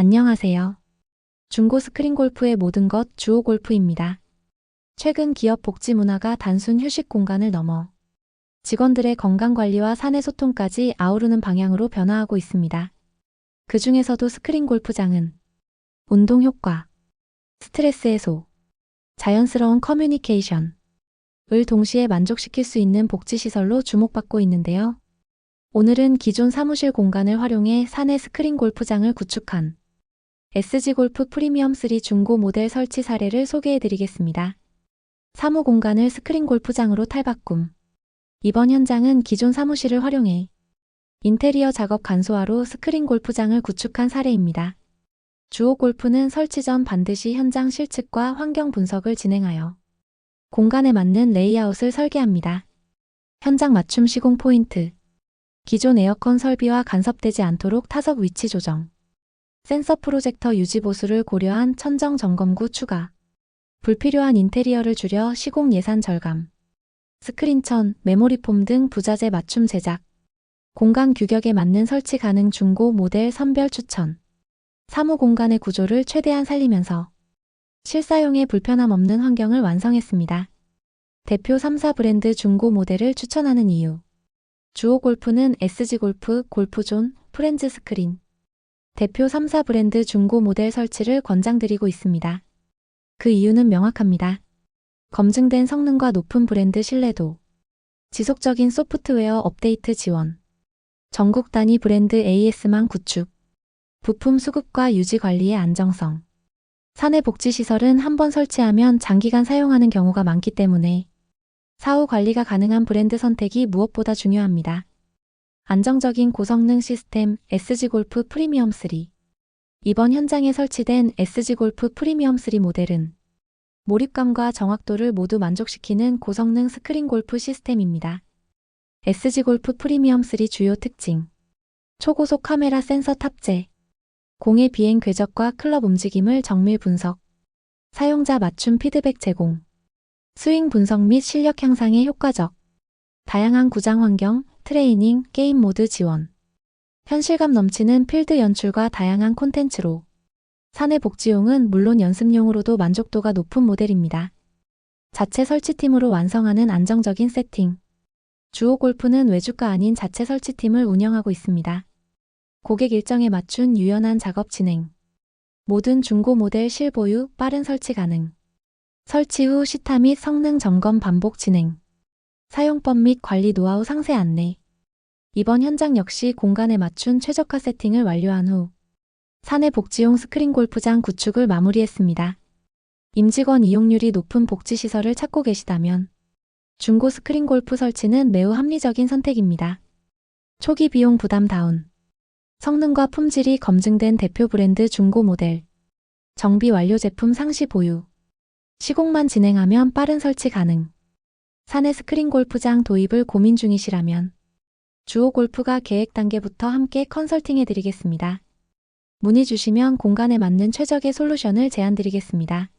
안녕하세요. 중고 스크린 골프의 모든 것 주호 골프입니다. 최근 기업 복지 문화가 단순 휴식 공간을 넘어 직원들의 건강 관리와 사내 소통까지 아우르는 방향으로 변화하고 있습니다. 그 중에서도 스크린 골프장은 운동 효과, 스트레스 해소, 자연스러운 커뮤니케이션, 을 동시에 만족시킬 수 있는 복지시설로 주목받고 있는데요. 오늘은 기존 사무실 공간을 활용해 사내 스크린 골프장을 구축한 SG 골프 프리미엄 3 중고 모델 설치 사례를 소개해 드리겠습니다. 사무 공간을 스크린 골프장으로 탈바꿈. 이번 현장은 기존 사무실을 활용해 인테리어 작업 간소화로 스크린 골프장을 구축한 사례입니다. 주호 골프는 설치 전 반드시 현장 실측과 환경 분석을 진행하여 공간에 맞는 레이아웃을 설계합니다. 현장 맞춤 시공 포인트. 기존 에어컨 설비와 간섭되지 않도록 타석 위치 조정. 센서 프로젝터 유지 보수를 고려한 천정 점검구 추가. 불필요한 인테리어를 줄여 시공 예산 절감. 스크린천, 메모리 폼 등 부자재 맞춤 제작. 공간 규격에 맞는 설치 가능 중고 모델 선별 추천. 사무 공간의 구조를 최대한 살리면서 실사용에 불편함 없는 환경을 완성했습니다. 대표 3사 브랜드 중고 모델을 추천하는 이유. 주호 골프는 SG 골프, 골프존, 프렌즈 스크린. 대표 3사 브랜드 중고 모델 설치를 권장드리고 있습니다. 그 이유는 명확합니다. 검증된 성능과 높은 브랜드 신뢰도. 지속적인 소프트웨어 업데이트 지원. 전국 단위 브랜드 AS망 구축. 부품 수급과 유지 관리의 안정성. 사내 복지시설은 한 번 설치하면 장기간 사용하는 경우가 많기 때문에 사후 관리가 가능한 브랜드 선택이 무엇보다 중요합니다. 안정적인 고성능 시스템 SG 골프 프리미엄 3 이번 현장에 설치된 SG 골프 프리미엄 3 모델은 몰입감과 정확도를 모두 만족시키는 고성능 스크린 골프 시스템입니다. SG 골프 프리미엄 3 주요 특징. 초고속 카메라 센서 탑재. 공의 비행 궤적과 클럽 움직임을 정밀 분석, 사용자 맞춤 피드백 제공, 스윙 분석 및 실력 향상에 효과적, 다양한 구장 환경, 트레이닝, 게임 모드 지원, 현실감 넘치는 필드 연출과 다양한 콘텐츠로 사내 복지용은 물론 연습용으로도 만족도가 높은 모델입니다. 자체 설치팀으로 완성하는 안정적인 세팅. 주호 골프는 외주가 아닌 자체 설치팀을 운영하고 있습니다. 고객 일정에 맞춘 유연한 작업 진행. 모든 중고 모델 실보유, 빠른 설치 가능. 설치 후 시타 및 성능 점검 반복 진행. 사용법 및 관리 노하우 상세 안내. 이번 현장 역시 공간에 맞춘 최적화 세팅을 완료한 후 사내 복지용 스크린 골프장 구축을 마무리했습니다. 임직원 이용률이 높은 복지시설을 찾고 계시다면 중고 스크린 골프 설치는 매우 합리적인 선택입니다. 초기 비용 부담 다운. 성능과 품질이 검증된 대표 브랜드 중고 모델. 정비 완료 제품 상시 보유. 시공만 진행하면 빠른 설치 가능. 사내 스크린 골프장 도입을 고민 중이시라면 주호 골프가 계획 단계부터 함께 컨설팅 해 드리겠습니다. 문의 주시면 공간에 맞는 최적의 솔루션을 제안 드리겠습니다.